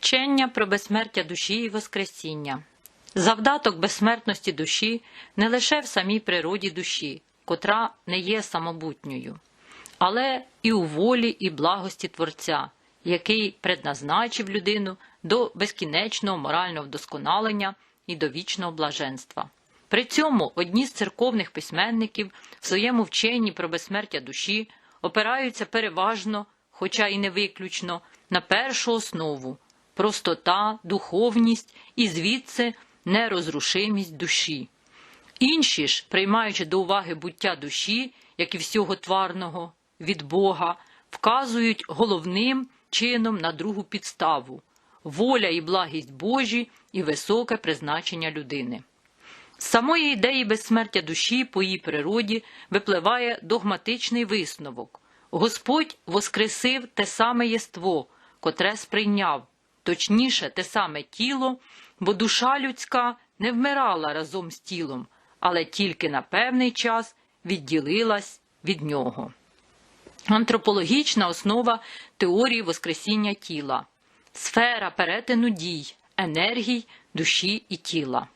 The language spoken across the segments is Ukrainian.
Вчення про безсмертя душі і Воскресіння. Завдаток безсмертності душі не лише в самій природі душі, котра не є самобутньою, але і у волі і благості Творця, який предназначив людину до безкінечного морального вдосконалення і до вічного блаженства. При цьому одні з церковних письменників в своєму вченні про безсмертя душі опираються переважно, хоча і не виключно, на першу основу простота, духовність і звідси нерозрушимість душі. Інші ж, приймаючи до уваги буття душі, як і всього тварного, від Бога, вказують головним чином на другу підставу воля і благість Божі і високе призначення людини. З самої ідеї безсмертя душі по її природі випливає догматичний висновок. Господь воскресив те саме єство, котре сприйняв, точніше, те саме тіло, бо душа людська не вмирала разом з тілом, але тільки на певний час відділилась від нього. Антропологічна основа теорії Воскресіння тіла, сфера перетину дій, енергій, душі і тіла.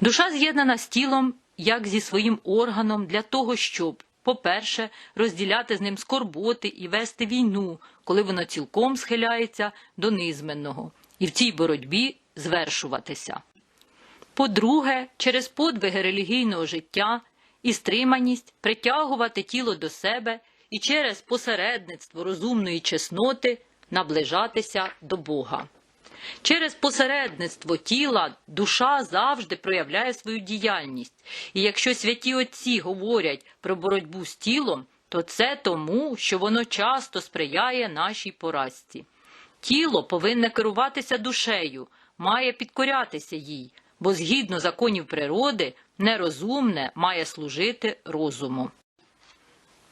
Душа з'єднана з тілом як зі своїм органом для того, щоб, по-перше, розділяти з ним скорботи і вести війну, коли воно цілком схиляється до низменного, і в цій боротьбі звершуватися. По-друге, через подвиги релігійного життя і стриманість притягувати тіло до себе і через посередництво розумної чесноти наближатися до Бога. Через посередництво тіла душа завжди проявляє свою діяльність, і якщо святі отці говорять про боротьбу з тілом, то це тому, що воно часто сприяє нашій поразці. Тіло повинне керуватися душею, має підкорятися їй, бо згідно законів природи, нерозумне має служити розуму.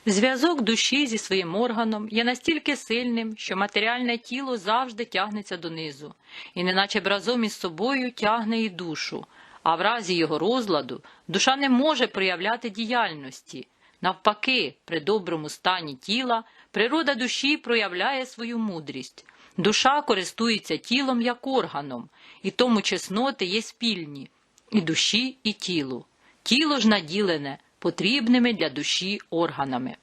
Зв'язок душі зі своїм органом є настільки сильним, що матеріальне тіло завжди тягнеться донизу, і неначе б разом із собою тягне і душу, а в разі його розладу душа не може проявляти діяльності. Навпаки, при доброму стані тіла природа душі проявляє свою мудрість. Душа користується тілом як органом, і тому чесноти є спільні і душі, і тілу. Тіло ж наділене потрібними для душі органами.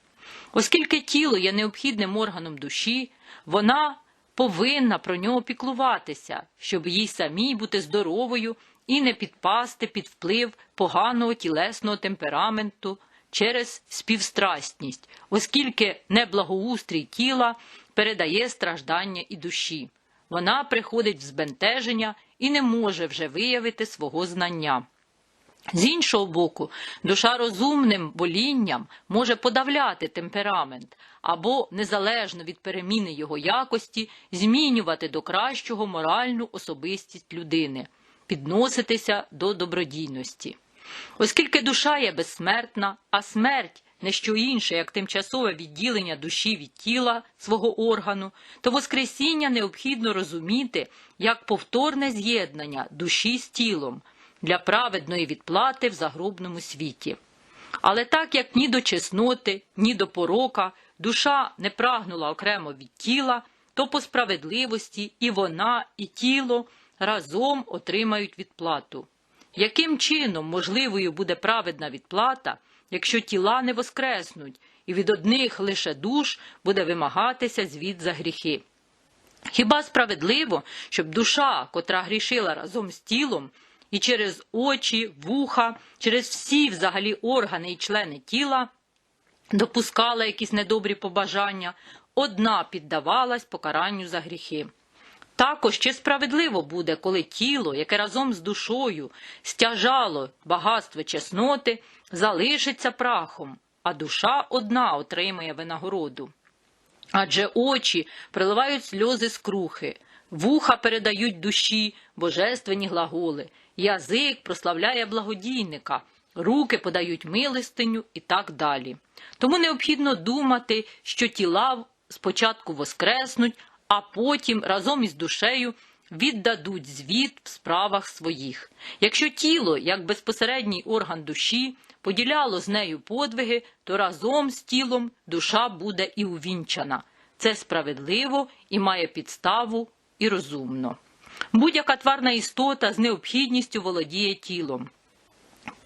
Оскільки тіло є необхідним органом душі, вона повинна про нього піклуватися, щоб їй самій бути здоровою і не підпасти під вплив поганого тілесного темпераменту через співстрастність, оскільки неблагоустрій тіла передає страждання і душі. Вона приходить в збентеження і не може вже виявити свого знання. З іншого боку, душа розумним волінням може подавляти темперамент або, незалежно від переміни його якості, змінювати до кращого моральну особистість людини, підноситися до добродійності. Оскільки душа є безсмертна, а смерть не що інше, як тимчасове відділення душі від тіла свого органу, то Воскресіння необхідно розуміти як повторне з'єднання душі з тілом для праведної відплати в загробному світі. Але так як ні до чесноти, ні до порока душа не прагнула окремо від тіла, то по справедливості і вона, і тіло разом отримають відплату. Яким чином можливою буде праведна відплата, якщо тіла не воскреснуть, і від одних лише душ буде вимагатися звіт за гріхи? Хіба справедливо, щоб душа, котра грішила разом з тілом, і через очі, вуха, через всі взагалі органи і члени тіла допускала якісь недобрі побажання, одна піддавалась покаранню за гріхи. Також чи справедливо буде, коли тіло, яке разом з душою стяжало багатство чесноти, залишиться прахом, а душа одна отримає винагороду. Адже очі приливають сльози скрухи, вуха передають душі божественні глаголи, язик прославляє благодійника, руки подають милостиню і так далі. Тому необхідно думати, що тіла спочатку воскреснуть, а потім разом із душею віддадуть звіт в справах своїх. Якщо тіло, як безпосередній орган душі, поділяло з нею подвиги, то разом з тілом душа буде і увінчана. Це справедливо і має підставу і розумно. Будь-яка тварна істота з необхідністю володіє тілом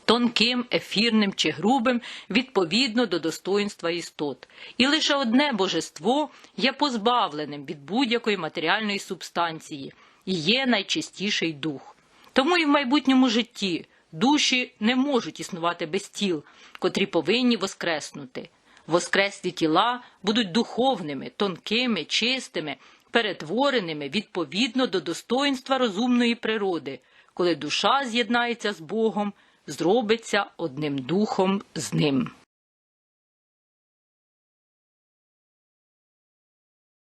тонким, ефірним чи грубим відповідно до достоїнства істот. І лише одне божество є позбавленим від будь-якої матеріальної субстанції і є найчистіший дух. Тому і в майбутньому житті душі не можуть існувати без тіл, котрі повинні воскреснути. Воскреслі тіла будуть духовними, тонкими, чистими, перетвореними відповідно до достоїнства розумної природи, коли душа з'єднається з Богом, зробиться одним духом з ним.